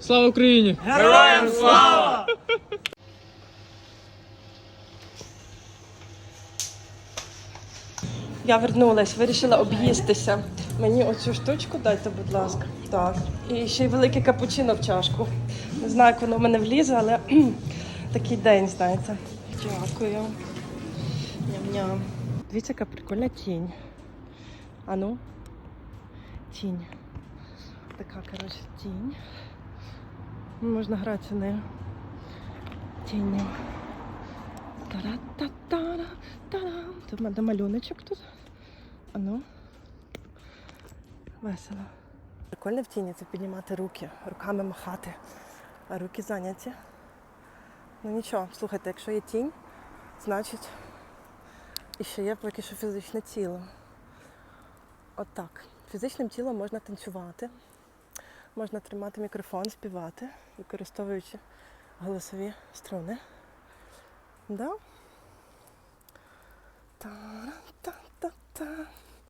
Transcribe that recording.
Слава Україні! Героям слава! Я вернулась, вирішила об'їстися. Мені оцю штучку дайте, будь ласка. Так. І ще й велике капучино в чашку. Не знаю, як воно в мене влізе, але такий день, знаєте. Дякую. Ням-ням. Дивіться, яка прикольна тінь. Ану. Тінь. Така, коротше, тінь. Можна гратися нею. Тінню. Тара-та-тара, тарам. Тут мене малюночок тут. А ну. Весело. Прикольно в тіні це піднімати руки, руками махати, а руки зайняті. Ну нічого, слухайте, якщо є тінь, значить і ще є поки що фізичне тіло. Отак. Фізичним тілом можна танцювати, можна тримати мікрофон, співати, використовуючи голосові струни. Да? Та-ра-та-та-та.